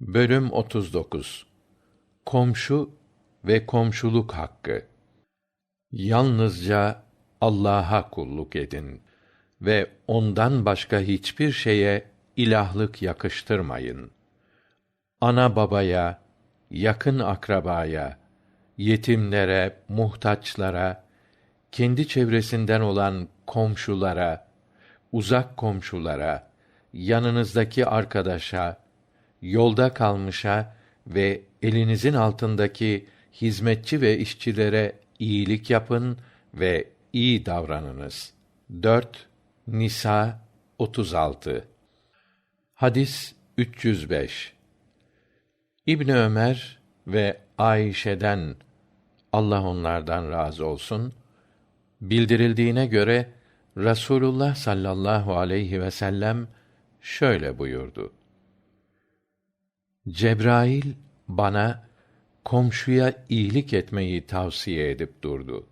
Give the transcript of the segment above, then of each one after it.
Bölüm 39 Komşu ve komşuluk hakkı. Yalnızca Allah'a kulluk edin ve ondan başka hiçbir şeye ilahlık yakıştırmayın. Ana babaya, yakın akrabaya, yetimlere, muhtaçlara, kendi çevresinden olan komşulara, uzak komşulara, yanınızdaki arkadaşa, yolda kalmışa ve elinizin altındaki hizmetçi ve işçilere iyilik yapın ve iyi davranınız. 4 Nisa 36 Hadis 305 İbn Ömer ve Ayşe'den Allah onlardan razı olsun bildirildiğine göre Rasulullah sallallahu aleyhi ve sellem şöyle buyurdu. Cebrail bana komşuya iyilik etmeyi tavsiye edip durdu.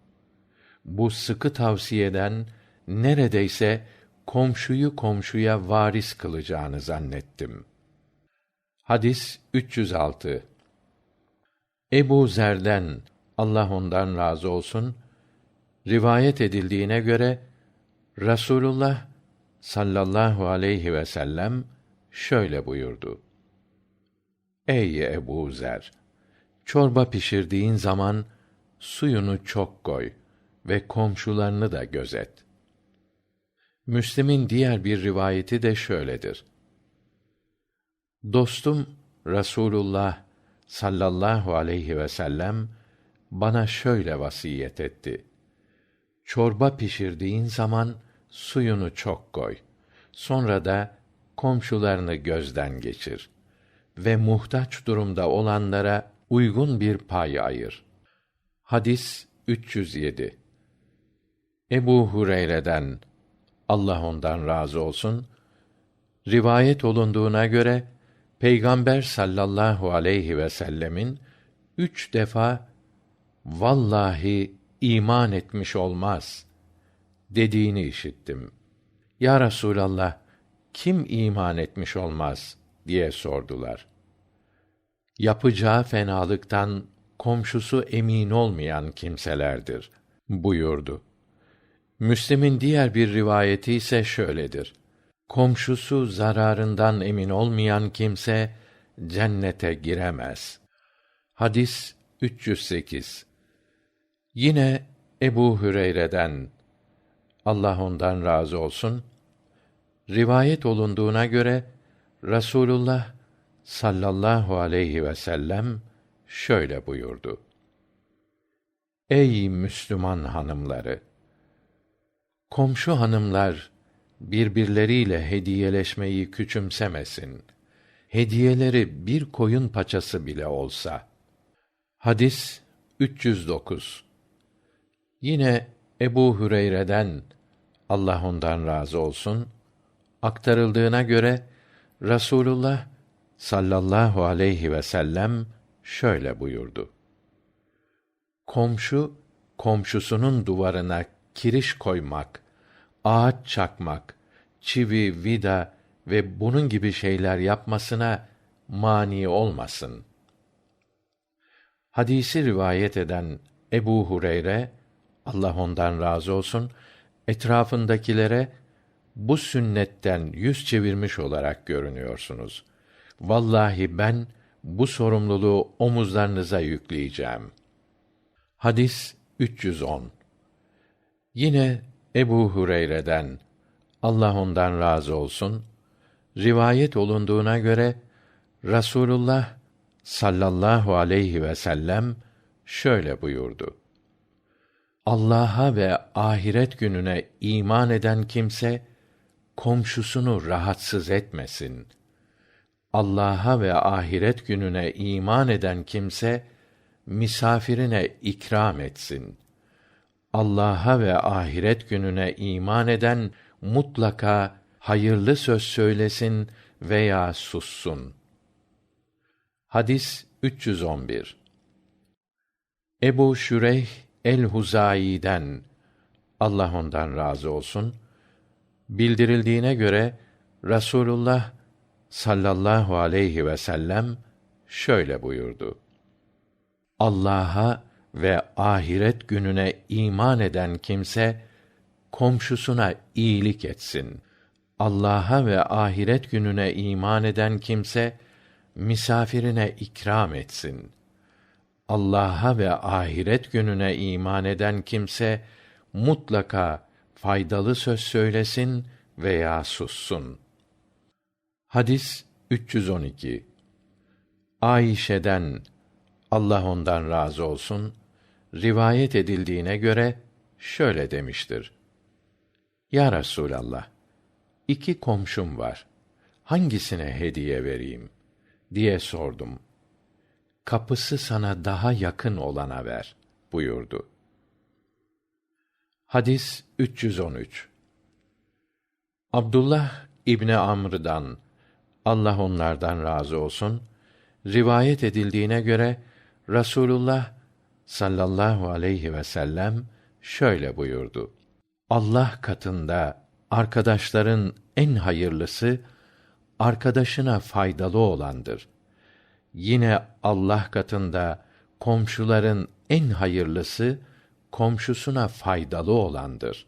Bu sıkı tavsiyeden neredeyse komşuyu komşuya varis kılacağını zannettim. Hadis 306 Ebu Zer'den Allah ondan razı olsun rivayet edildiğine göre Rasulullah sallallahu aleyhi ve sellem şöyle buyurdu. Ey Ebu Zer! Çorba pişirdiğin zaman suyunu çok koy ve komşularını da gözet. Müslim'in diğer bir rivayeti de şöyledir. Dostum Rasulullah sallallahu aleyhi ve sellem bana şöyle vasiyet etti. Çorba pişirdiğin zaman suyunu çok koy. Sonra da komşularını gözden geçir ve muhtaç durumda olanlara uygun bir pay ayır. Hadis 307. Ebu Hureyre'den Allah ondan razı olsun rivayet olunduğuna göre Peygamber sallallahu aleyhi ve sellemin üç defa vallahi iman etmiş olmaz dediğini işittim. Ya Resulallah kim iman etmiş olmaz diye sordular. Yapacağı fenalıktan komşusu emin olmayan kimselerdir buyurdu. Müslim'in diğer bir rivayeti ise şöyledir. Komşusu zararından emin olmayan kimse cennete giremez. Hadis 308. Yine Ebu Hüreyre'den Allah ondan razı olsun rivayet olunduğuna göre Rasulullah sallallahu aleyhi ve sellem şöyle buyurdu. Ey Müslüman hanımları! Komşu hanımlar birbirleriyle hediyeleşmeyi küçümsemesin. Hediyeleri bir koyun paçası bile olsa. Hadis 309. Yine Ebu Hüreyre'den Allah ondan razı olsun aktarıldığına göre Rasulullah sallallahu aleyhi ve sellem şöyle buyurdu. Komşu komşusunun duvarına kiriş koymak, ağaç çakmak, çivi, vida ve bunun gibi şeyler yapmasına mani olmasın. Hadisi rivayet eden Ebu Hureyre Allah ondan razı olsun etrafındakilere bu sünnetten yüz çevirmiş olarak görünüyorsunuz. Vallahi ben bu sorumluluğu omuzlarınıza yükleyeceğim. Hadis 310. Yine Ebu Hureyre'den Allah ondan razı olsun rivayet olunduğuna göre Rasulullah sallallahu aleyhi ve sellem şöyle buyurdu. Allah'a ve ahiret gününe iman eden kimse komşusunu rahatsız etmesin. Allah'a ve ahiret gününe iman eden kimse misafirine ikram etsin. Allah'a ve ahiret gününe iman eden mutlaka hayırlı söz söylesin veya sussun. Hadis 311. Ebu Şüreyh el-Huzayi'den Allah ondan razı olsun bildirildiğine göre Rasulullah sallallahu aleyhi ve sellem şöyle buyurdu. Allah'a ve ahiret gününe iman eden kimse komşusuna iyilik etsin. Allah'a ve ahiret gününe iman eden kimse misafirine ikram etsin. Allah'a ve ahiret gününe iman eden kimse mutlaka faydalı söz söylesin veya sussun. Hadis 312. Ayşe'den Allah ondan razı olsun rivayet edildiğine göre şöyle demiştir. Ya Resulallah, iki komşum var. Hangisine hediye vereyim? diye sordum. Kapısı sana daha yakın olana ver buyurdu. Hadis 313. Abdullah İbni Amr'dan Allah onlardan razı olsun rivayet edildiğine göre Rasulullah sallallahu aleyhi ve sellem şöyle buyurdu. Allah katında arkadaşların en hayırlısı arkadaşına faydalı olandır. Yine Allah katında komşuların en hayırlısı komşusuna faydalı olandır.